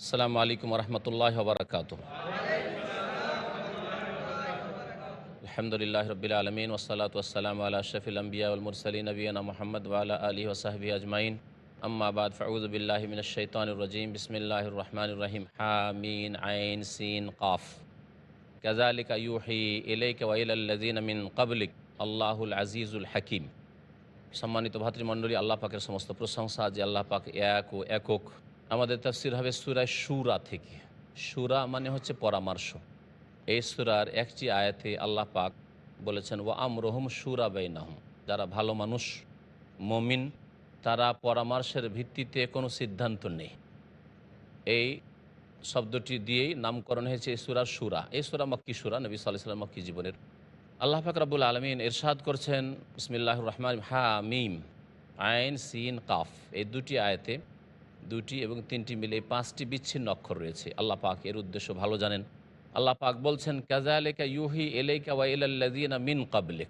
আসসালামু আলাইকুম রহমতুল্লাহ বারকাত আলহামদুলিল্লাহ রবিল আলমিন ওসালাত ওসালাম আল্লাহ শফিল আম্বিয়া উলমুরসলী নবীনা মোহাম্মদ ওয়ালা আলী ওসাহবি আজমাইন আম্মাবাদ ফাউজবিল্লাহ মিন শৈতানুরজিম বিসমিল্লাহ রহমান রহিম হামিন আইন সিন কাফ কাজালিকা ইউহি ইলাইক ওয়াইলাল্লাযিন মিন ক্বাবলিক আল্লাহুল আজিজুল হাকিম সম্মানিত ভাতৃমণ্ডলী আল্লাহ পাকের সমস্ত প্রশংসা যে আল্লাহ পাক এক ও একক আমাদের তাফসির হবে সুরায় সুরা থেকে। সুরা মানে হচ্ছে পরামর্শ। এই সুরার একটি আয়াতে আল্লাহ পাক বলেছেন ও আমরহম সুরা বেইনাহম। যারা ভালো মানুষ, মমিন, তারা পরামর্শের ভিত্তিতে কোনো সিদ্ধান্ত নেই। এই শব্দটি দিয়েই নামকরণ হয়েছে এই সুরার সুরা এই সুরা মক্কি সুরা নবী সাল্লাম মক্কি জীবনের। আল্লাহ পাক রাবুল আলমিন এরশাদ করছেন বিসমিল্লাহ রহমান হা মিম আইন, সিন, কাফ। এই দুটি আয়াতে দুটি এবং তিনটি মিলে পাঁচটি বিচ্ছিন্ন অক্ষর রয়েছে। আল্লাহ পাক এর উদ্দেশ্য ভালো জানেন। আল্লাহ পাক বলছেন কাজালেকা ইউহি এলেকা ওয়া ইলাল্লাযিনা মিন কাবলিক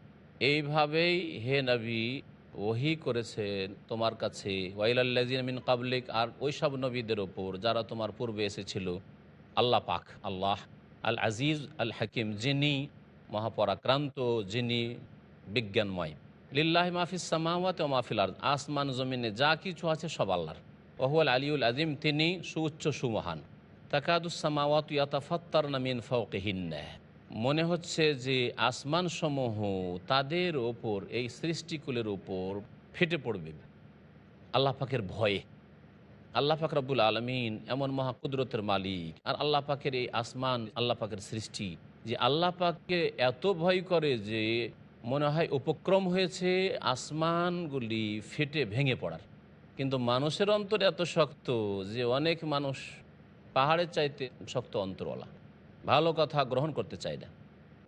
এইভাবেই হে নবী, ওহি করেছেন তোমার কাছে ওয়াইলাল্লাযিনা মিন কাবলিক আর ওই সব নবীদের ওপর যারা তোমার পূর্বে এসেছিল, আল্লাহ পাক, আল্লাহ আল আজিজ আল হাকিম যিনি, মহাপরাক্রান্ত যিনি, বিজ্ঞানময়। লিল্লাহ মাহফিস সামাওয়াত মাহফিল আর আসমান, জমিনে যা কিছু আছে সব আল্লাহর। ওহুয়াল আলিউল আজিম তিনি সুউচ্চ সুমহান। তাকাদুসামাওয়াত নামিন ফৌকেহিন্না মনে হচ্ছে যে আসমানসমূহ তাদের ওপর, এই সৃষ্টিকুলের ওপর ফেটে পড়বে। আল্লাহ পাকের ভয়ে। আল্লাহ পাক রব্বুল আলমিন এমন মহাকুদরতের মালিক। আর আল্লাহ পাকের এই আসমান, আল্লাহ পাকের সৃষ্টি, যে আল্লাহ পাককে এত ভয় করে যে মনে হয় উপক্রম হয়েছে, আসমানগুলি ফেটে ভেঙে পড়ার। কিন্তু মানুষের অন্তর এত শক্ত যে অনেক মানুষ পাহাড়ের চাইতে শক্ত অন্তরওয়ালা। ভালো কথা গ্রহণ করতে চায় না।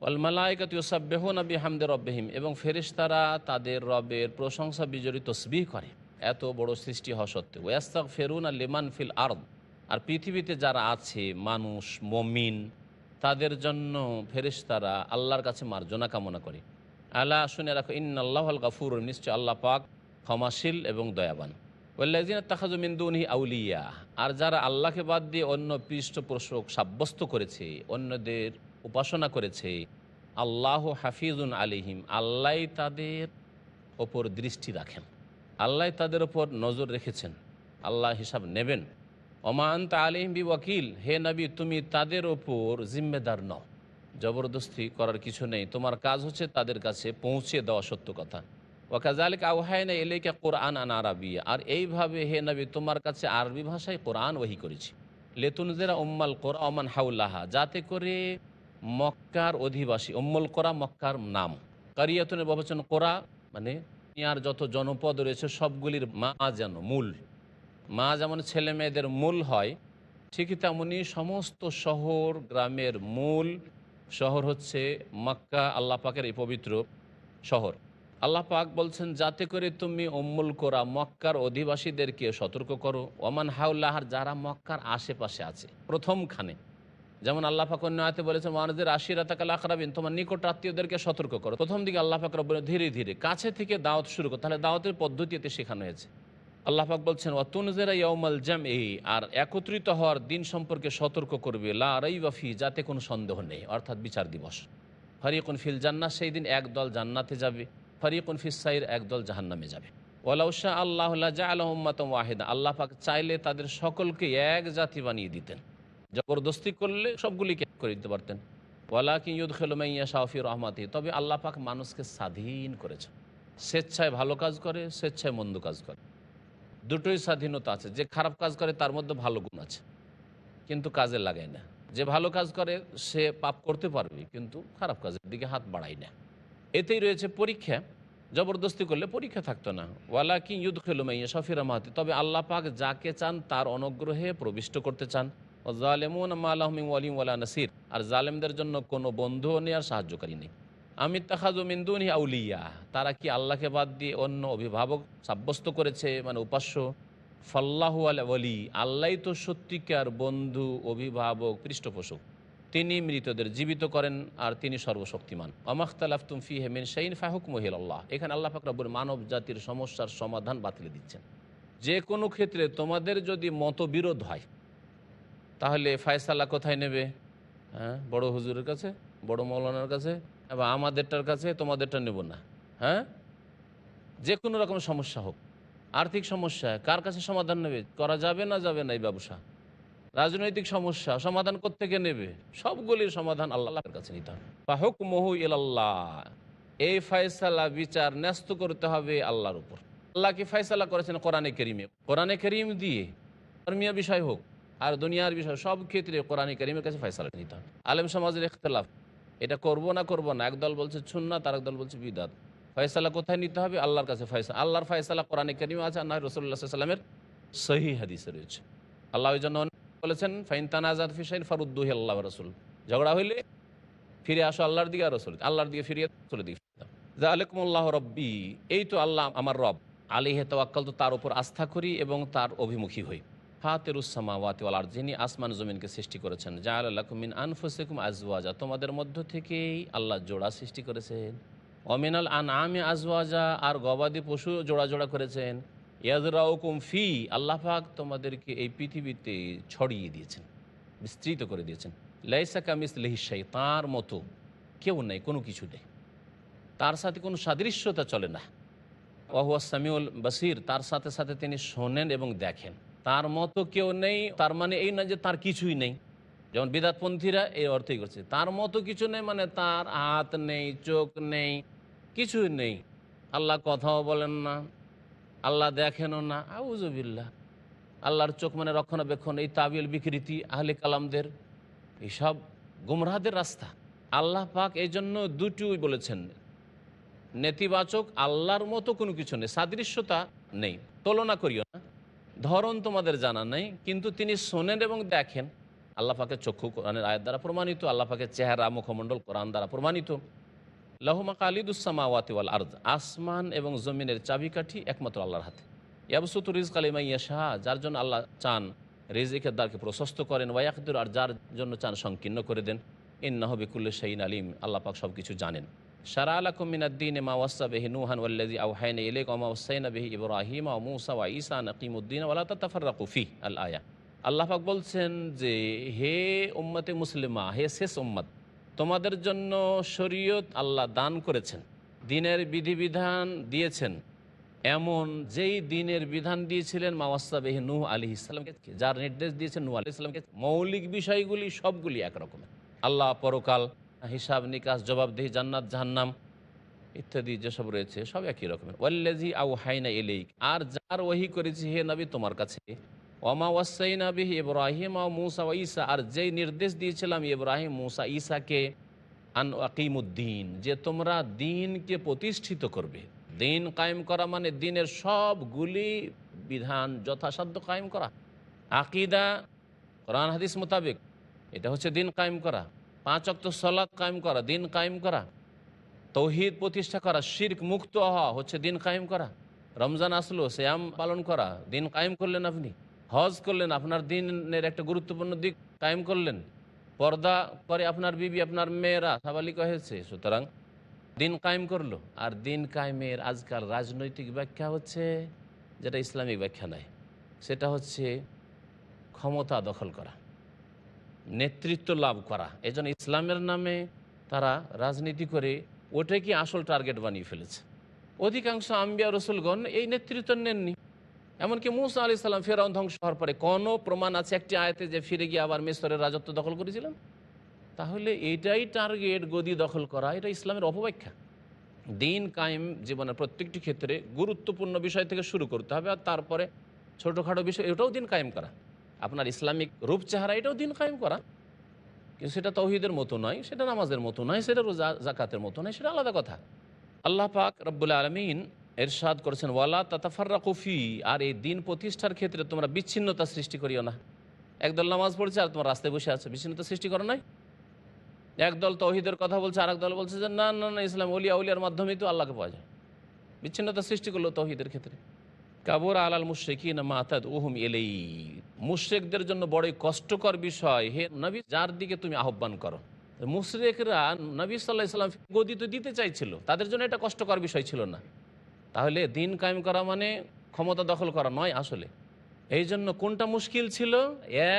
ওয়াল মালায়কাত ইউসাব্বেহ নবী হামদের রব্বাহিম এবং ফেরিস্তারা তাদের রবের প্রশংসা বিজড়িত তসবিহ করে। এত বড় সৃষ্টি হওয়া সত্ত্বেও ওয়াস্তাক ফেরুন আর লিমান ফিল আর্দ। আর পৃথিবীতে যারা আছে, মানুষ, মমিন, তাদের জন্য ফেরিস্তারা আল্লাহর কাছে মার্জনা কামনা করে। আল্লাহ শুনে রাখো ইন আল্লাহ আল গাফুর নিশ্চয় আল্লাহ পাক ক্ষমাশীল এবং দয়াবান। ওল্লাজিন তাহাজুমিন্দুনি আউলিয়া, আর যারা আল্লাহকে বাদ দিয়ে অন্য পৃষ্ঠপোষক সাব্যস্ত করেছে, অন্যদের উপাসনা করেছে, আল্লাহ হাফিজুন আলিহিম আল্লাহ তাদের ওপর দৃষ্টি রাখেন। আল্লাহ তাদের ওপর নজর রেখেছেন। আল্লাহ হিসাব নেবেন। ওমান তা আলিহিম বি ওয়াকিল হে নবী, তুমি তাদের ওপর জিম্মেদার নও। জবরদস্তি করার কিছু নেই। তোমার কাজ হচ্ছে তাদের কাছে পৌঁছে দেওয়া সত্য কথা। ওয়াকাজালিক আওহায়না এলেকা কোরআন আন আরবি আর এইভাবে হে নবী, তোমার কাছে আরবি ভাষায় কোরআন ওহি করেছি। লেতুনজেরা উম্মাল কোরআ ওমান হাউল্লাহা যাতে করে মক্কার অধিবাসী, উম্মুল কোরা মক্কার নাম। কারিয়াতনের বচন কোরা মানে ইয়ার যত জনপদ রয়েছে, সবগুলির মা যেন মূল। মা যেমন ছেলে মেয়েদের মূল হয়, ঠিক তেমনই সমস্ত শহর গ্রামের মূল শহর হচ্ছে মক্কা, আল্লাহ পাকের এই পবিত্র শহর। আল্লাহ পাক বলছেন, যাতে করে তুমি অম্মুল কোরা, মক্কার অধিবাসীদেরকে সতর্ক করো। ওমান হাউল্লাহার, যারা মক্কার আশেপাশে আছে, প্রথমখানে। যেমন আল্লাহ পাক অন্য আয়তে বলেছেন মানুষদের আশিরাতাকাল আখরাবিন তোমার নিকট আত্মীয়দেরকে সতর্ক করো। প্রথম দিকে আল্লাহ পাক রব্বুল ধীরে ধীরে কাছে থেকে দাওয়াত শুরু করো, তাহলে দাওয়াতের পদ্ধতিতে শেখানো হয়েছে। আল্লাহ পাক বলছেন অতুনজেরা ইয়মাল জাম এই আর একত্রিত হওয়ার দিন সম্পর্কে সতর্ক করবে। লা রাইবাফি যাতে কোনো সন্দেহ নেই, অর্থাৎ বিচার দিবস। ফরিকুন ফিল জান্নাত সেই দিন এক দল জান্নাতে যাবে। ফরিকুন ফিসাইর একদল জাহান্নামে যাবে। ওলাউশা আল্লাহ জা আলহম্মাতম ওয়াহিদা। আল্লাহ পাক চাইলে তাদের সকলকে এক জাতি বানিয়ে দিতেন। জবরদস্তি করলে সবগুলিকে করে দিতে পারতেন। ওয়ালা কি ইউদ খেলমাইয়া শাহফি রহমাতি তবে আল্লাহ পাক মানুষকে স্বাধীন করেছে। স্বেচ্ছায় ভালো কাজ করে, স্বেচ্ছায় মন্দ কাজ করে। দুটোই স্বাধীনতা আছে। যে খারাপ কাজ করে, তার মধ্যে ভালো গুণ আছে। কিন্তু কাজে লাগায় না। যে ভালো কাজ করে, সে পাপ করতে পারবে, কিন্তু খারাপ কাজের দিকে হাত বাড়ায় না। এতেই রয়েছে পরীক্ষা। জবরদস্তি করলে পরীক্ষা থাকতো না। ওয়ালা কি ইউদ খেলুমাইয়া শফিরা মাহাতি তবে আল্লাহ পাক যাকে চান তার অনুগ্রহে প্রবিষ্ট করতে চান। ও জালেমুন আল্লাহমিম ওয়ালিম ওয়ালা নাসির। আর জালেমদের জন্য কোনো বন্ধুও নেই আর সাহায্যকারী নেই। আমি তাহাজুমিন্দুনি আউলিয়া। তারা কি আল্লাহকে বাদ দিয়ে অন্য অভিভাবক সাব্যস্ত করেছে মানে উপাস্য? ফল্লাহু আল ওয়ালি আল্লাহ তো সত্যিকার বন্ধু, অভিভাবক, পৃষ্ঠপোষক। তিনি মৃতদের জীবিত করেন আর তিনি সর্বশক্তিমান। অমাখতালাফ তুমফি হেমিন শাইন ফাহুক মহিল আল্লাহ এখানে আল্লাহ ফাকরাবুর মানব জাতির সমস্যার সমাধান বাতিলে দিচ্ছেন। যে কোনো ক্ষেত্রে তোমাদের যদি মতবিরোধ হয়, তাহলে ফায়সালা কোথায় নেবে? হ্যাঁ? বড় হুজুরের কাছে? বড় মৌলানার কাছে? এবং আমাদেরটার কাছে? তোমাদেরটা নেব না। হ্যাঁ? যে কোনো রকম সমস্যা হোক। আর্থিক সমস্যা, কার কাছে সমাধান নেবে? করা যাবে না যাবে না এই ব্যবসা? রাজনৈতিক সমস্যা, সমাধান থেকে নেবে? সবগুলির সমাধান আল্লাহর কাছে নিতে হবে। বা হুক মহু এই ফয়সালা বিচার ন্যস্ত করতে হবে আল্লাহর উপর। আল্লাহ কি ফয়সালা করেছেন কোরআনে করিমে? কোরআনে করিম দিয়ে ধর্মীয় বিষয় হোক আর দুনিয়ার বিষয়, সব ক্ষেত্রে কোরআনে করিমের কাছে ফয়সালা নিতে হবে। আলেম সমাজের ইখতলাফ। এটা করব না করব না একদল বলছে সুন্নাত আর একদল বলছে বিদাত। ফয়সালা কোথায় নিতে হবে? আল্লাহর কাছে ফয়সালা, আল্লাহর ফয়সালা কোরআনে করিম আছে না রসুল্লাহ সাল্লামের সহি হাদিসে রয়েছে। আল্লাহ ওই জন্য বলেছেন, ফাইন তানাজাদ ফিসাইন ফারুদ্দুহি আল্লাহ রসুল। ঝগড়া হইলে ফিরে আসো আল্লাহর দিকে আর রসুল আল্লাহর দিকে ফিরিয়ে চলে দিকে আলাইকুমুল্লাহ রব্বি, এই তো আল্লাহ আমার রব আলিহে তোয়াক্কাল তো তার উপর আস্থা করি এবং তার অভিমুখী হই। ফাতেরুসামাওয়াতি আর যিনি আসমান জমিনকে সৃষ্টি করেছেন। যা আল্লাহ কুমিন আনফুসেকুম আজওয়াজা, তোমাদের মধ্য থেকেই আল্লাহ জোড়া সৃষ্টি করেছেন। অমিনাল আন আমে আজওয়াজা, আর গবাদি পশু জোড়া জোড়া করেছেন। ইয়াজরাউকুম ফি, আল্লাহ পাক তোমাদেরকে এই পৃথিবীতে ছড়িয়ে দিয়েছেন, বিস্তৃত করে দিয়েছেন। লাইসা কামিস লেহিসাই তাঁর মতো কেউ নেই, কোনো কিছু নেই। তার সাথে কোনো সাদৃশ্যতা চলে না। ওহুয়া সামিউল বাসির, তার সাথে সাথে তিনি শোনেন এবং দেখেন। তার মতো কেউ নেই, তার মানে এই না যে তার কিছুই নেই। যেমন বিদাতপন্থীরা এই অর্থই করছে, তার মতো কিছু নেই মানে তার হাত নেই, চোখ নেই, কিছুই নেই। আল্লাহ কথাও বলেন না। আল্লাহ দেখেনও না আউজবিল্লা আল্লাহর চোখ মানে রক্ষণাবেক্ষণ, এই তাবিল বিকৃতি, আহলে কালামদের এইসব গুমরাহাদের রাস্তা। আল্লাহ পাক এই জন্য দুটোই বলেছেন, নেতিবাচক আল্লাহর মতো কোনো কিছু নেই, সাদৃশ্যতা নেই। তুলনা করিও না, ধরন তোমাদের জানা নেই, কিন্তু তিনি শোনেন এবং দেখেন। আল্লাহ পাকের চক্ষু কোরআনের আয়ের দ্বারা প্রমাণিত, আল্লাহ পাকের চেহারা, মুখমণ্ডল কোরআন দ্বারা প্রমাণিত। লাহুমা কালিদুসামাওয়াতি ওয়াল আর্দ, আসমান এবং জমিনের চাবিকাঠি একমাত্র আল্লাহর হাতে। ইয়াবসুত রিজ কালিমাইয়া শাহ যার জন্য আল্লাহ চান রিজিকের দ্বারকে প্রশস্ত করেন ওয়াইয়াকদুর আর যার জন্য চান সংকীর্ণ করে দেন। ইন্নাহবিকুল্ল শাইন আলিম, আল্লাহ পাক সব কিছু জানেন। শারা আলাকুম মিনাদ্দিন মা ওয়াসা বেহি নুহান ওয়াল্লাজি আউহাইন ইলাইক ওয়া মা ওয়াসাইনা বিহি ইব্রাহিম ওয়া মূসা ওয়া ঈসা নাকিমুদ্দিন ওয়া লা তাতাফাররাকু ফি আল আয়া। আল্লাহ পাক বলছেন যে, হে উম্মতে মুসলিমা, হে শেষ উম্মত তোমাদের জন্য শরীয়ত আল্লাহ দান করেছেন, দিনের বিধিবিধান দিয়েছেন, এমন যেই দিনের বিধান দিয়েছিলেন মাওয়াসাবেহ নূহ আলী ইসলামকে যার নির্দেশ দিয়েছেন নূহ আলী ইসলামকে মৌলিক বিষয়গুলি সবগুলি একরকমের আল্লাহ পরকাল, হিসাব নিকাশ, জবাবদেহি, জান্নাত, জাহান্নাম ইত্যাদি যেসব রয়েছে সব একই রকমের। ওয়াল্লেজি আউ হাইনা এলেইক আর যার ওহি করেছি হে নবী তোমার কাছে ওমা ওয়াসাইনা বিহি ইব্রাহিম ও মুসা ও ঈসা, আর যেই নির্দেশ দিয়েছিলাম ইব্রাহিম, মুসা, ঈসাকে, আন আকিমুদ্দিন, যে তোমরা দিনকে প্রতিষ্ঠিত করবে। দিন কায়েম করা মানে দিনের সবগুলি বিধান, যথাসাধ্য কায়েম করা। আকিদা, কোরআন, হাদিস মোতাবেক, এটা হচ্ছে দিন কায়েম করা। পাঁচ অক্ত সলাদ কায়েম করা, দিন কায়েম করা। তৌহিদ প্রতিষ্ঠা করা, শির্ক মুক্ত হওয়া হচ্ছে দিন কায়েম করা। রমজান আসলো শ্যাম পালন করা, দিন কায়েম করলেন আপনি। হজ করলেন, আপনার দিনের একটা গুরুত্বপূর্ণ দিক কায়েম করলেন। পর্দা করে আপনার বিবি, আপনার মেয়েরা সাবালিক হয়েছে। সুতরাং দিন কায়েম করল। আর দিন কায়েমের আজকাল রাজনৈতিক ব্যাখ্যা হচ্ছে, যেটা ইসলামিক ব্যাখ্যা নয় সেটা হচ্ছে ক্ষমতা দখল করা, নেতৃত্ব লাভ করা। এই ইসলামের নামে তারা রাজনীতি করে ওটাই কি আসল টার্গেট বানিয়ে ফেলেছে। অধিকাংশ আম্বিয়া রসুলগণ এই নেতৃত্ব নেননি। এমনকি মুসা আলি সাল্লাম ফেরাউন ধ্বংস হওয়ার পরে কোনো প্রমাণ আছে? একটি আয়তে যে ফিরে গিয়ে আবার মেসরের রাজত্ব দখল করেছিলেন? তাহলে এটাই টার্গেট গদি দখল করা, এটা ইসলামের অপব্যাখ্যা। দিন কায়েম জীবনের প্রত্যেকটি ক্ষেত্রে গুরুত্বপূর্ণ বিষয় থেকে শুরু করতে হবে, আর তারপরে ছোটোখাটো বিষয়, এটাও দিন কায়েম করা। আপনার ইসলামিক রূপ, চেহারা, এটাও দিন কায়েম করা। কিন্তু সেটা তৌহিদের মতো নয়, সেটা নামাজের মতো নয়, সেটা রোজা জাকাতের মতো নয়, সেটা আলাদা কথা। আল্লাহ পাক রব্বুল আলমিন এরশাদ করেছেন, ওয়ালা তাতাফার্রা কুফি আর এই দিন প্রতিষ্ঠার ক্ষেত্রে তোমরা বিচ্ছিন্নতা সৃষ্টি করিও না। একদল নামাজ পড়ছে আর তোমার রাস্তায় বসে আছে, বিচ্ছিন্নতা সৃষ্টি করো নাই? একদল তহিদের কথা বলছে, আরেক দল বলছে যে, না না না, ইসলাম অলিয়া উলিয়ার মাধ্যমেই তো আল্লাহকে পাওয়া যায়। বিচ্ছিন্নতা সৃষ্টি করল তহিদের ক্ষেত্রে। কাবুর আলাল মুশ্রিকিন মাতাদ ওহুম এলেই মুশ্রেকদের জন্য বড়ই কষ্টকর বিষয়। হে নবী, যার দিকে তুমি আহ্বান করো। মুশরেকরা নবী সাল্লাহ ইসলাম গদি তো দিতে চাইছিল, তাদের জন্য এটা কষ্টকর বিষয় ছিল না। তাহলে দিন কায়েম করা মানে ক্ষমতা দখল করা নয় আসলে। এই জন্য কোনটা মুশকিল ছিল?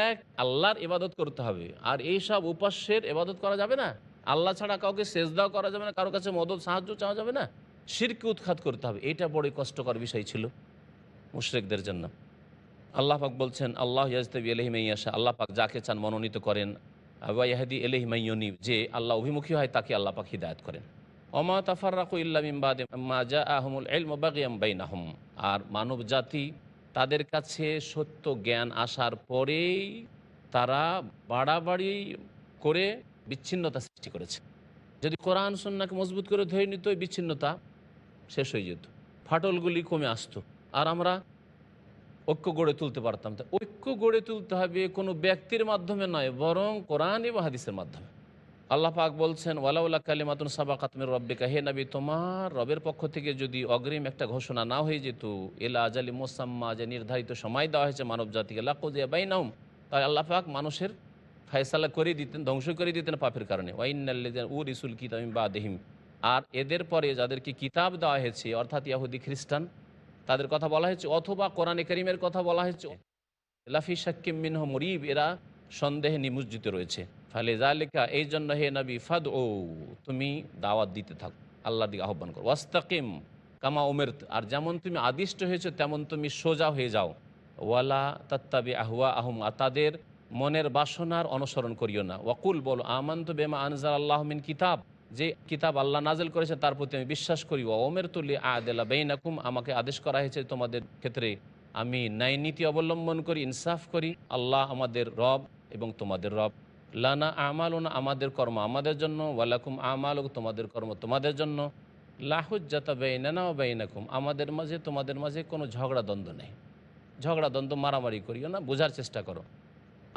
এক, আল্লাহর ইবাদত করতে হবে। আর এই সব উপাস্যের ইবাদত করা যাবে না? আল্লাহ ছাড়া কাউকে সেজদাও করা যাবে না, কারও কাছে মদত, সাহায্য চাওয়া যাবে না? শিরকে উৎখাত করতে হবে। এটা বড়ই কষ্টকর বিষয় ছিল মুশরেকদের জন্য। আল্লাহ পাক বলছেন, আল্লাহ ইয়াজতবি এলহিমাইয়াশা আল্লাহ পাক যাকে চান মনোনীত করেন। আবা ইয়াহাদি এলহিমাইয়নি যে আল্লাহ অভিমুখী হয়, তাকে আল্লাহ পাক হিদায়ত করেন। অমা তাফাররাকু ইল্লামিমবাদ মা জা আহমুল বাইনাহম। আর মানব জাতি তাদের কাছে সত্য জ্ঞান আসার পরেই তারা বাড়াবাড়ি করে বিচ্ছিন্নতা সৃষ্টি করেছে। যদি কোরআন সন্নাকে মজবুত করে ধরে নিত বিচ্ছিন্নতা শেষ হয়ে যেত। ফাটলগুলি কমে আসতো। আর আমরা ঐক্য গড়ে তুলতে পারতাম। ঐক্য গড়ে তুলতে হবে কোনো ব্যক্তির মাধ্যমে নয়, বরং কোরআন এবং হাদিসের মাধ্যমে। আল্লাহ পাক বলছেন ওয়ালাউল্লাহ কালিমাতুন সাবাকাতমের রব্বিকা। হে নবী, তোমার রবের পক্ষ থেকে যদি অগ্রিম একটা ঘোষণা না হয়ে যেত এলা আজালি মোসাম্মা যে নির্ধারিত সময় দেওয়া হয়েছে মানব জাতিকে লাকুজিয়া বাইনাউম তাই আল্লাহ পাক মানুষের ফয়সালা করে দিতেন, ধ্বংস করে দিতেন পাপের কারণে। ওয়াইনাল্লিদিন উ রিসুল কিতামিম বা দেহিম আর এদের পরে যাদেরকে কিতাব দেওয়া হয়েছে, অর্থাৎ ইয়াহুদি খ্রিস্টান, তাদের কথা বলা হয়েছে, অথবা কোরআনে করিমের কথা বলা হয়েছে লাফি শাক্কিম মিনহ মরিব এরা সন্দেহে নিমজ্জিত রয়েছে। ফলে জালিকা এই জন্য হে নবী ফাদ ও তুমি দাওয়াত দিতে থাকো। আল্লাহর দিকে আহ্বান করো। ওয়াস্তাকিম কামা উমের আর যেমন তুমি আদিষ্ট হয়েছো, তেমন তুমি সোজা হয়ে যাও। ওয়ালা তাত্তাবি আহুয়া আহম আর তাদের মনের বাসনার অনুসরণ করিও না। ওয়াকুল, বল, আমান্ত বেমা আনজার আল্লাহমিন কিতাব, যে কিতাব আল্লাহ নাজেল করেছে, তার প্রতি আমি বিশ্বাস করি। ওমের তুলি আদেলা বেইনাকুম, আমাকে আদেশ করা হয়েছে তোমাদের ক্ষেত্রে আমি ন্যায় নীতি অবলম্বন করি, ইনসাফ করি। আল্লাহ আমাদের রব এবং তোমাদের রব, লানা আমালুনা, আমাদের কর্ম আমাদের জন্য, ওয়ালাকুম আমাল তোমাদের কর্ম তোমাদের জন্য। লাহুজ্জাতা বেইনানা ও বেইনাকুম, আমাদের মাঝে, তোমাদের মাঝে কোনো ঝগড়া দ্বন্দ্ব নেই। ঝগড়া দ্বন্দ্ব মারামারি করিও না, বোঝার চেষ্টা করো।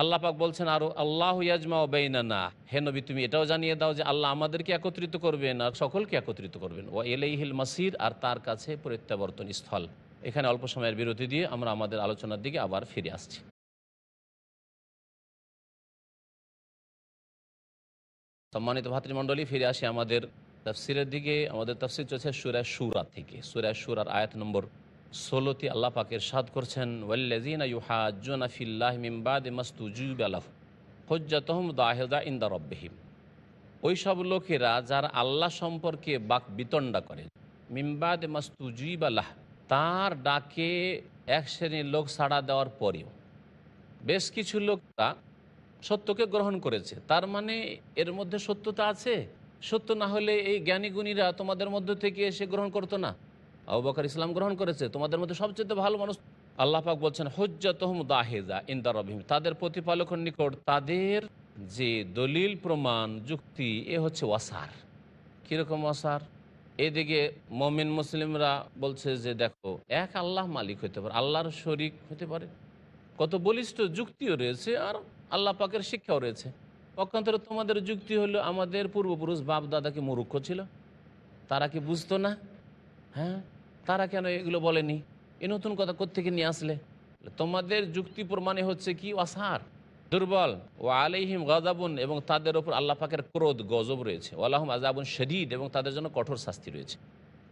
আল্লাহ পাক বলছেন আরও আল্লাহ ইয়াজমা ও বেইনানা। হে নবী, তুমি এটাও জানিয়ে দাও যে আল্লাহ আমাদেরকে একত্রিত করবেন আর সকলকে একত্রিত করবেন। ও এলাইহিল মাসির, আর তার কাছে প্রত্যাবর্তন স্থল। এখানে অল্প সময়ের বিরতি দিয়ে আমরা আমাদের আলোচনার দিকে আবার ফিরে আসছি। সম্মানিত ভাতৃমণ্ডলী, ফিরে আসি আমাদের তফসিরের দিকে। আমাদের তফসির চলছে সুরা সুরা থেকে। সুরা সুরার আয়াত নম্বর ষোলোটি আল্লাহ পাকের সাদ করছেন ওয়াল্লাজিনা ওই সব লোকেরা যারা আল্লাহ সম্পর্কে বাক বিতণ্ডা করে মিমবাদ মাস্তুজুব আলাহ তার ডাকে এক শ্রেণির লোক সাড়া দেওয়ার পরেও বেশ কিছু লোকরা সত্যকে গ্রহণ করেছে। তার মানে এর মধ্যে সত্যতা আছে? সত্য না হলে এই জ্ঞানী গুণীরা তোমাদের মধ্য থেকে এসে গ্রহণ করতো না। আবু বকর ইসলাম গ্রহণ করেছে, তোমাদের মধ্যে সবচেয়ে ভালো মানুষ। আল্লাহ পাক বলছেন, হজ্জাতহম দাহেজা ইন্দা রবিম তাদের প্রতিপালকের নিকট তাদের যে দলিল, প্রমাণ, যুক্তি, এ হচ্ছে ওয়াসার। কীরকম ওয়াসার? এদিকে মমিন মুসলিমরা বলছে যে, দেখো, এক আল্লাহ মালিক হতে পারে, আল্লাহর শরিক হতে পারে। কত বলিষ্ঠ যুক্তিও রয়েছে আর আল্লাহ পাকের শিক্ষাও রয়েছে। পক্ষান্তরে তোমাদের যুক্তি হলো আমাদের পূর্বপুরুষ বাপ দাদা কি মূর্খ ছিল। তারা কি বুঝতো না? হ্যাঁ? তারা কেন এগুলো বলেনি? এ নতুন কথা কোথেকে নিয়ে আসলে? তোমাদের যুক্তি প্রমাণে হচ্ছে কি? অসার দুর্বল। ও আলাইহিম গজাবুন এবং তাদের ওপর আল্লাহ পাকের ক্রোধ, গজব রয়েছে। আল্লাহম আজাবুন শদীদ এবং তাদের জন্য কঠোর শাস্তি রয়েছে।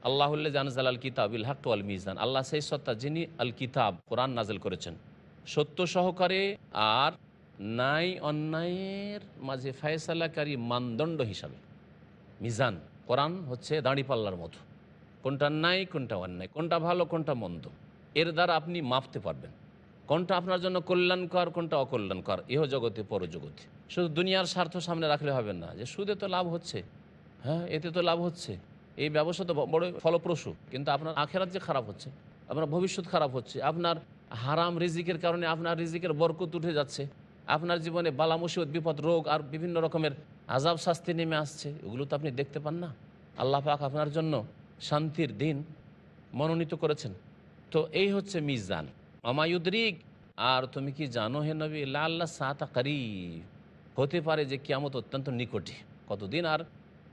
আল্লাহুল্লাহ জানজাল আল কিতাব ইল হাক আল মিজান। আল্লাহ সেই সত্তা যিনি আল কিতাব, কোরআন নাজেল করেছেন। সত্য সহকারে আর নাই অন্যায়ের মাঝে ফয়সালাকারী মানদণ্ড হিসাবে। মিজান, কোরআন হচ্ছে দাঁড়িপাল্লার মতো কোনটা নাই, কোনটা অন্যায়, কোনটা ভালো, কোনটা মন্দ। এর দ্বারা আপনি মাপতে পারবেন। কোনটা আপনার জন্য কল্যাণকর, কোনটা অকল্যাণকর। ইহ জগতে পরজগতে শুধু দুনিয়ার স্বার্থ সামনে রাখলে হবে না, যে সুদে তো লাভ হচ্ছে। হ্যাঁ এতে তো লাভ হচ্ছে। এই ব্যবসা তো বড় ফলপ্রসূ। কিন্তু আপনার আখেরাত যে খারাপ হচ্ছে, আপনার ভবিষ্যৎ খারাপ হচ্ছে, আপনার হারাম রিজিকের কারণে আপনার রিজিকের বরকত উঠে যাচ্ছে। আপনার জীবনে বালা, মুসিবত, বিপদ, রোগ আর বিভিন্ন রকমের আজাব শাস্তি নেমে আসছে, ওগুলো তো আপনি দেখতে পান না। আল্লাহ পাক আপনার জন্য শান্তির দিন মনোনীত করেছেন। তো এই হচ্ছে মিজান। আমায়ুদ্রিক আর তুমি কি জানো হে নবী আল্লাহ সাতা করিব। হতে পারে যে কিয়ামত অত্যন্ত নিকটে। কতদিন আর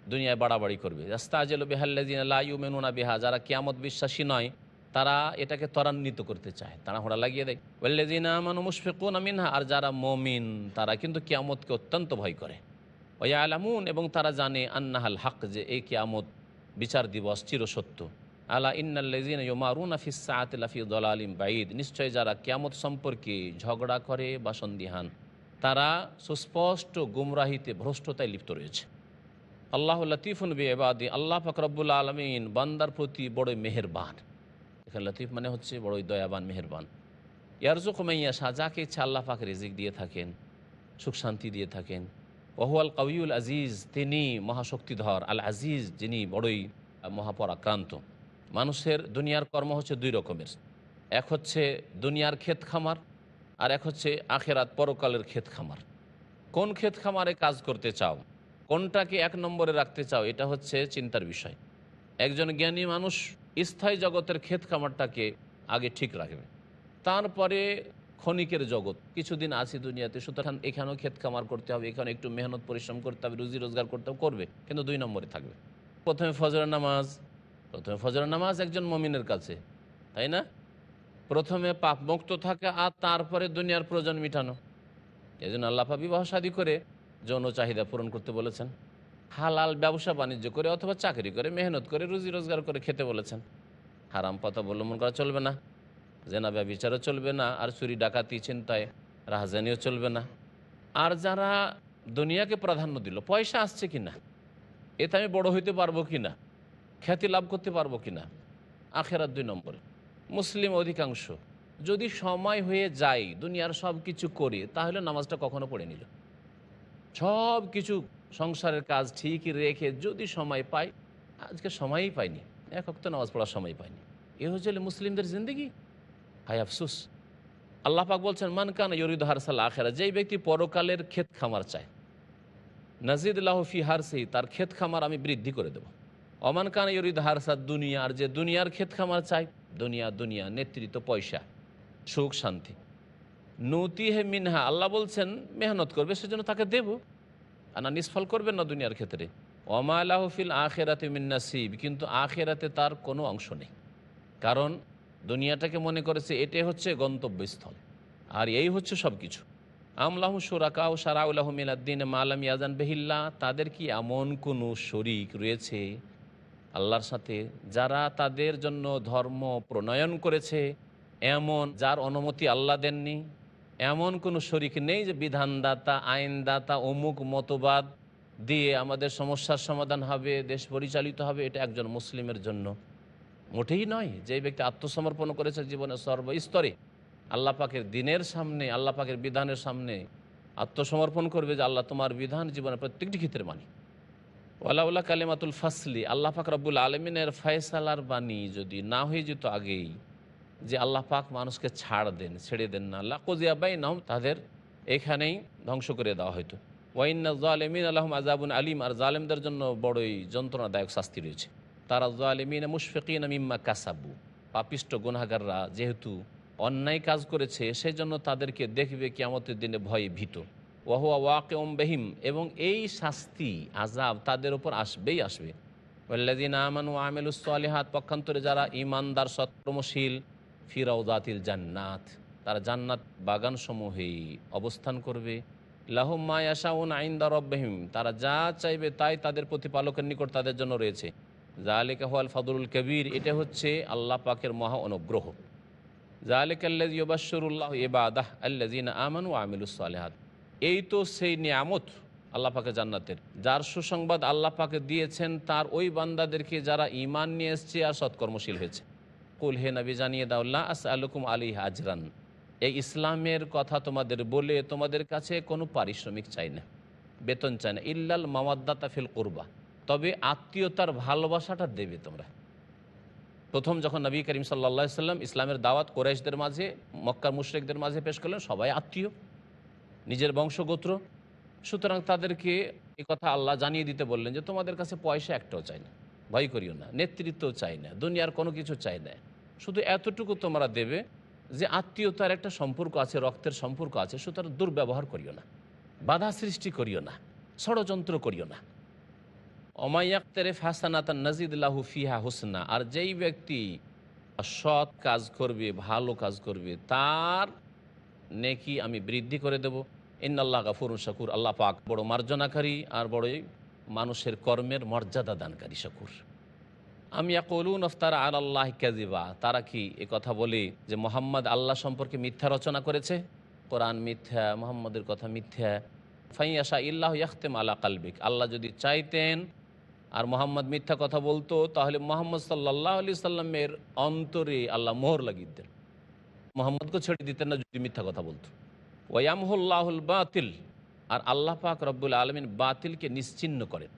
দুনিয়ায় বাড়াবাড়ি করবে। রাস্তাজেল বেহাল্লাদিন লাইউ মেনুনা বেহা, যারা কিয়ামত বিশ্বাসী নয় তারা এটাকে ত্বরান্বিত করতে চায়। তারা হোড়া লাগিয়ে দেয়। ওয়াল্লাদিনা আমানু মুশফিকুন মিনহা, আর যারা মমিন, তারা কিন্তু কিয়ামতকে অত্যন্ত ভয় করে। ওয়া আলামুন এবং তারা জানে আন্নাহাল হক, যে এই কিয়ামত বিচার দিবস চিরসত্য। আলা ইন্নাল্লাজিন সাআতিলাফি দলালিম বাইদ নিশ্চয় যারা কিয়ামত সম্পর্কে ঝগড়া করে বা সন্দিহান, তারা সুস্পষ্ট গুমরাহিতে ভ্রষ্টতায় লিপ্ত রয়েছে। আল্লাহ লতিফুন বি এবাদি আল্লাহ ফকরবুল্লা আলমিন বান্দার প্রতি বড়ই মেহেরবান। এখানে লতিফ মানে হচ্ছে বড়ই দয়াবান, মেহেরবান। ইয়ারজুক মাইয়া শাহ যাকে ইচ্ছা আল্লাহ দিয়ে থাকেন, সুখ শান্তি দিয়ে থাকেন, ওহুয়াল কবিউল আজিজ তিনি মহাশক্তিধর, আল আজিজ যিনি বড়ই মহাপরাক্রান্ত। মানুষের দুনিয়ার কর্ম হচ্ছে দুই রকমের। এক হচ্ছে দুনিয়ার ক্ষেত খামার আর এক হচ্ছে আখেরাত পরকালের ক্ষেত খামার কোন ক্ষেত খামারে কাজ করতে চাও, কোনটাকে এক নম্বরে রাখতে চাও, এটা হচ্ছে চিন্তার বিষয়। একজন জ্ঞানী মানুষ স্থায়ী জগতের ক্ষেত খামারটাকে আগে ঠিক রাখবে। তারপরে ক্ষণিকের জগৎ। কিছুদিন আছি দুনিয়াতে, সুতরাং এখানেও ক্ষেত খামার করতে হবে, এখানে একটু মেহনত, পরিশ্রম করতে হবে, রুজি রোজগার করতে হবে, করবে, কিন্তু দুই নম্বরে থাকবে। প্রথমে ফজরের নামাজ, প্রথমে ফজরের নামাজ একজন মমিনের কাছে, তাই না? প্রথমে পাপ মুক্ত থাকে আর তারপরে দুনিয়ার প্রয়োজন মিটানো। এই জন্য আল্লাপা বিবাহ শাদী করে যৌন চাহিদা পূরণ করতে বলেছেন। হালাল ব্যবসা বাণিজ্য করে অথবা চাকরি করে, মেহনত করে, রুজি রোজগার করে খেতে বলেছেন। হারাম পথ অবলম্বন করা চলবে না। জেনা ব্যবচারও চলবে না, আর চুরি, ডাকাতি চিন্তায় রাহাজানিও চলবে না। আর যারা দুনিয়াকে প্রাধান্য দিল, পয়সা আসছে কি না? এতে আমি বড় হইতে পারব কি না? খ্যাতি লাভ করতে পারব কি না? আখেরাত দুই নম্বরে। মুসলিম অধিকাংশ, যদি সময় হয়ে যায় দুনিয়ার সব কিছু করে, তাহলে নামাজটা কখনো পড়ে নিল। সব কিছু সংসারের কাজ ঠিকই রেখে যদি সময় পাই, আজকে সময়ই পাইনি, এক তো নামাজ পড়ার সময় পাইনি। এ হচ্ছে মুসলিমদের জিন্দগি। হাই আফসুস। আল্লাহ পাক বলছেন, মান কান ইরিদ হারসাল আখেরা যেই ব্যক্তি পরকালের ক্ষেত খামার চায়। নাজিদ লাহফি হারসেই তার ক্ষেত খামার আমি বৃদ্ধি করে দেব। অমান কান ইরিদ হারসা দুনিয়া, আর যে দুনিয়ার ক্ষেত খামার চাই দুনিয়া দুনিয়া, নেতৃত্ব, পয়সা, সুখ, শান্তি। নতি হে মিনহা, আল্লাহ বলছেন, মেহনত করবে, সেজন্য তাকে দেব। আনা নিষ্ফল করবেন না দুনিয়ার ক্ষেত্রে। ওমা আল্লাহফিল আখেরাতে মিন নাসিব, কিন্তু আখেরাতে তার কোনো অংশ নেই। কারণ দুনিয়াটাকে মনে করেছে এটাই হচ্ছে গন্তব্যস্থল, আর এই হচ্ছে সব কিছু আমলাহ সুরাকাও সারাউল্লাহ মিলাদ্দিন মালাম ইয়াজান বেহিল্লা, তাদের কি এমন কোনো শরিক রয়েছে? আল্লাহর সাথে যারা তাদের জন্য ধর্ম প্রণয়ন করেছে, এমন যার অনুমতি আল্লাহ দেননি? এমন কোনো শরিক নেই যে বিধানদাতা, আইনদাতা, অমুক মতবাদ দিয়ে আমাদের সমস্যার সমাধান হবে, দেশ পরিচালিত হবে, এটা একজন মুসলিমের জন্য। মোটেই নয়, যে ব্যক্তি আত্মসমর্পণ করেছে জীবনের সর্বস্তরে, আল্লাহ পাকের দিনের সামনে, আল্লাহ পাকের বিধানের সামনে আত্মসমর্পণ করবে যে আল্লাহ তোমার বিধান জীবনের প্রত্যেকটি ক্ষেত্রে মানি ওয়ালাউল্লাহ কালিমাতুল ফাসলি, আল্লাহ পাক রব্বুল আলমিনের ফয়সালার বাণী যদি না হয়ে যেত আগেই যে আল্লাহ পাক মানুষকে ছাড় দেন, ছেড়ে দেন না। আল্লাহ কোজিয়া বাই নাম তাদের এখানেই ধ্বংস করে দেওয়া হয়তো ওয়াইন্না জালেমিন আল্লাহম আজাবুন আলিম, আর জালেমদের জন্য বড়ই যন্ত্রণাদায়ক শাস্তি রয়েছে। তারা জালেমিন মুশফিকিন মিম্মা কাসাবু। পাপিষ্ট গুনাগাররা যেহেতু অন্যায় কাজ করেছে সেই জন্য তাদেরকে দেখবে কিয়ামতের দিনে ভয়ে ভীত। ওয়াহুয়া ওয়াকে ওম বেহিম, এবং এই শাস্তি আজাব তাদের ওপর আসবেই আসবে। ওল্লাদিন আমানু আমেলুসলিহাত পক্ষান্তরে যারা ইমানদার সৎকর্মশীল ফিরাউদাতিল জান্নাত, তারা জান্নাত বাগানসমূহেই অবস্থান করবে। লাহুম মায়াশাউন আইন্দা রব্বাহিম, তারা যা চাইবে তাই তাদের প্রতিপালকের নিকট তাদের জন্য রয়েছে। জালিকা হওয়াল ফাদুল কবির, এটা হচ্ছে আল্লাহ পাকের মহা অনুগ্রহ। জালিক আল্লাহ ইবাসরুল্লাহ ইবাদাহ আল্লাজিন আমান ও আমিলুসালেহাত এই তো সেই নিয়ামত আল্লাহ পাকে জান্নাতের, যার সুসংবাদ আল্লাহ পাকে দিয়েছেন তার ওই বান্দাদেরকে যারা ইমান নিয়ে এসছে আর সৎকর্মশীল হয়েছে। কুল হে নবী, জানিয়ে দাউল্লাহ আস আলুকুম আলী হাজরান এই ইসলামের কথা তোমাদের বলে তোমাদের কাছে কোনো পারিশ্রমিক চাই না, বেতন চাই না। ইল্লাল মামাদ্দাতা ফিল করবা। তবে আত্মীয়তার ভালোবাসাটা দেবে তোমরা। প্রথম যখন নবী করিম সাল্লা সাল্লাম ইসলামের দাওয়াত কোরাইশদের মাঝে, মক্কার মুশ্রেকদের মাঝে পেশ করলেন, সবাই আত্মীয়, নিজের বংশগোত্র। সুতরাং তাদেরকে এই কথা আল্লাহ জানিয়ে দিতে বললেন যে, তোমাদের কাছে পয়সা একটাও চাই না, ভয় করিও না নেতৃত্ব চাই না, দুনিয়ার কোনো কিছু চাই না। শুধু এতটুকু তোমরা দেবে যে আত্মীয়তার একটা সম্পর্ক আছে, রক্তের সম্পর্ক আছে, সুতরাং দুর্ব্যবহার করিও না, বাধা সৃষ্টি করিও না, ষড়যন্ত্র করিও না। অমাইয়াক্তারে ফাসানাতা নাজিদুল্লাহু ফিহা হোসনা, আর যেই ব্যক্তি সৎ কাজ করবে, ভালো কাজ করবে, তার নেকি আমি বৃদ্ধি করে দেব। ইন্নাল্লাহ গাফুর শাকুর, আল্লাহ পাক বড় মার্জনাকারী আর বড়ই মানুষের কর্মের মর্যাদা দানকারী শাকুর। আমি কলুন আফতার আর আল্লাহ কাজিবা তারা কি এ কথা বলে যে মোহাম্মদ আল্লাহ সম্পর্কে মিথ্যা রচনা করেছে? কোরআন মিথ্যা, মোহাম্মদের কথা মিথ্যা। ফাইয়াশা ইল্লাহ ইয়াখতেম আলা কালবিক। আল্লাহ যদি চাইতেন আর মোহাম্মদ মিথ্যা কথা বলতো, তাহলে মোহাম্মদ সাল্লাহ আলি সাল্লামের অন্তরে আল্লাহ মোহর লাগিয়ে মোহাম্মদকে ছেড়ে দিতেন না যদি মিথ্যা কথা বলতো। ওয়ামহুল্লাহুল বাতিল। আর আল্লাহ পাক রব্বুল আলমিন বাতিলকে নিশ্চিন্ন করেন।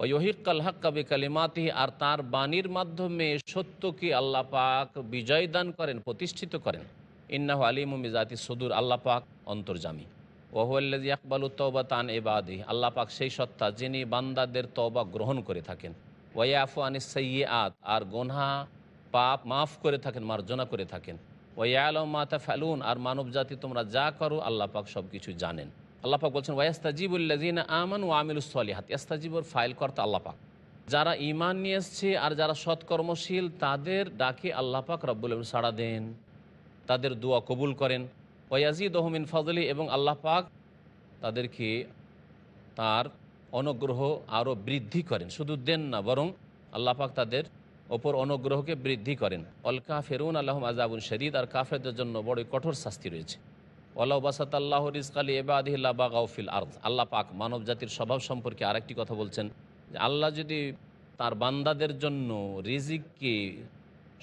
ওয়হিকাল হাক্কাবি কালিমাতিহি আর তার বাণীর মাধ্যমে সত্যকে আল্লাহ পাক বিজয় দান করেন, প্রতিষ্ঠিত করেন। ইন্নাহ আলিম মিজাতি সদুর, আল্লাহ পাক অন্তর্জামী। ওহুয়াল্লাজি আকবালু তওবা তান এবাদি আল্লাহ পাক সেই সত্তা যিনি বান্দাদের তওবা গ্রহণ করে থাকেন। ওয়াফু আনিস সৈয়ে আত আর গোনহা পাপ মাফ করে থাকেন, মার্জনা করে থাকেন। ওয়াল মাতা ফেলুন আর মানব জাতি তোমরা যা করো, আল্লাহ পাক সব কিছু জানেন। আল্লাহ পাক বলছেন ওয়াস্তাজিবুল্লাজিন আমান ও আমিলুসলিহাত ইয়াস্তাজিবুর ফাইল কর্তা আল্লাহ পাক। যারা ইমান নিয়ে এসছে আর যারা সৎকর্মশীল, তাদের ডাকে আল্লাহ পাক রব্বুল সাড়া দেন। তাদের দোয়া কবুল করেন। ওয়াজিদ ওহমিন ফজলি এবং আল্লাহ পাক তাদেরকে তার অনুগ্রহ আরও বৃদ্ধি করেন। শুধু দেন না, বরং আল্লাহ পাক তাদের ওপর অনুগ্রহকে বৃদ্ধি করেন। অল কাফেরুন আল্লাহম আজাবুল শরীদ আর কাফেরদের জন্য বড়ই কঠোর শাস্তি রয়েছে। আল্লাহ আল্লাহ পাক মানব জাতির স্বভাব সম্পর্কে আরেকটি কথা বলছেন যে আল্লাহ যদি তার বান্দাদের জন্য রিজিককে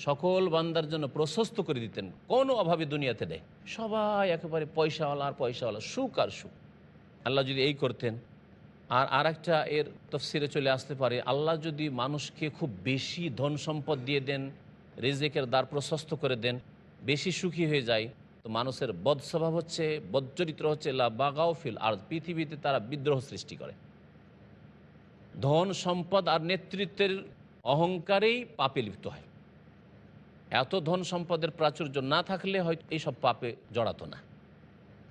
সকল বান্দার জন্য প্রশস্ত করে দিতেন, কোনো অভাবে দুনিয়াতে নেই। সবাই একেবারে পয়সাওয়ালা আর পয়সাওয়ালা, সুখ আর সুখ। আল্লাহ যদি এই করতেন, আর আর একটা এর তফসিরে চলে আসতে পারে, আল্লাহ যদি মানুষকে খুব বেশি ধন সম্পদ দিয়ে দেন, রিজিকের দ্বার প্রশস্ত করে দেন, বেশি সুখী হয়ে যায় তো মানুষের বদ স্বভাব হচ্ছে, বদচরিত্র হচ্ছে, লা বাগাও ফিল আর পৃথিবীতে তারা বিদ্রোহ সৃষ্টি করে। ধন, সম্পদ আর নেতৃত্বের অহংকারেই পাপে লিপ্ত হয়। এত ধন সম্পদের প্রাচুর্য না থাকলে হয়তো এইসব পাপে জড়াতো না।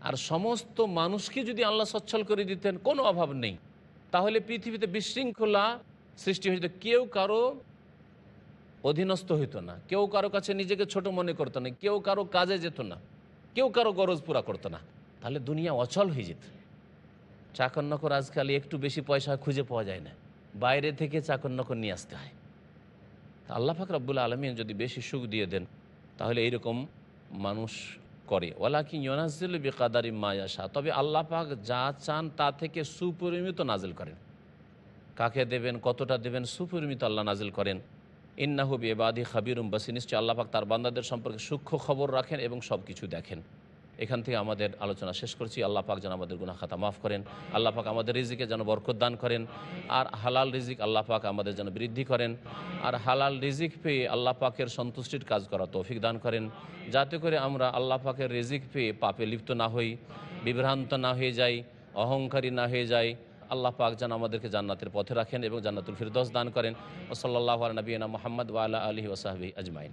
আর সমস্ত মানুষকে যদি আল্লাহ সচ্ছল করে দিতেন, কোনো অভাব নেই। তাহলে পৃথিবীতে বিশৃঙ্খলা সৃষ্টি হয়েছে কেউ কারও অধীনস্থ হইতো না। কেউ কারও কাছে নিজেকে ছোট মনে করতো না। কেউ কারও কাজে যেত না। কেউ কারও গরজ পুরা করতো না। তাহলে দুনিয়া অচল হয়ে যেত। চাকর নকর আজকাল একটু বেশি পয়সা খুঁজে পাওয়া যায় না। বাইরে থেকে চাকর নকর নিয়ে আসতে হয়। আল্লাহ ফাকর রব্বুল আলমিন যদি বেশি সুখ দিয়ে দেন, তাহলে এইরকম মানুষ করে। ওলা কি ইয়নাজিল বেকাদারি মায়াশা তবে আল্লাহ পাক যা চান তা থেকে সুপরিমিত নাজিল করেন। কাকে দেবেন, কতটা দেবেন, সুপরিমিত আল্লাহ নাজিল করেন। ইন্নাহু বেবাদি খাবিরুম বাসি নিশ্চয় আল্লাহ পাক তার বান্দাদের সম্পর্কে সূক্ষ্ম খবর রাখেন এবং সব কিছু দেখেন। এখান থেকে আমাদের আলোচনা শেষ করছি। আল্লাহ পাক যেন আমাদের গুনা খাতা মাফ করেন। আল্লাহ পাক আমাদের রিজিকে যেন বরকত দান করেন। আর হালাল রিজিক আল্লাহ পাক আমাদের যেন বৃদ্ধি করেন। আর হালাল রিজিক পেয়ে আল্লাহ পাকের সন্তুষ্টির কাজ করা তৌফিক দান করেন। যাতে করে আমরা আল্লাহ পাকের রিজিক পেয়ে পাপে লিপ্ত না হই, বিভ্রান্ত না হয়ে যাই, অহংকারী না হয়ে যাই আল্লাহ পাক যেন আমাদেরকে জান্নাতের পথে রাখেন এবং জান্নাতুল ফিরদোস দান করেন। ও সাল্লাহ নবীনা মোহাম্মদ ওয়ালা আলহি ওসাহাবি আজমাইন।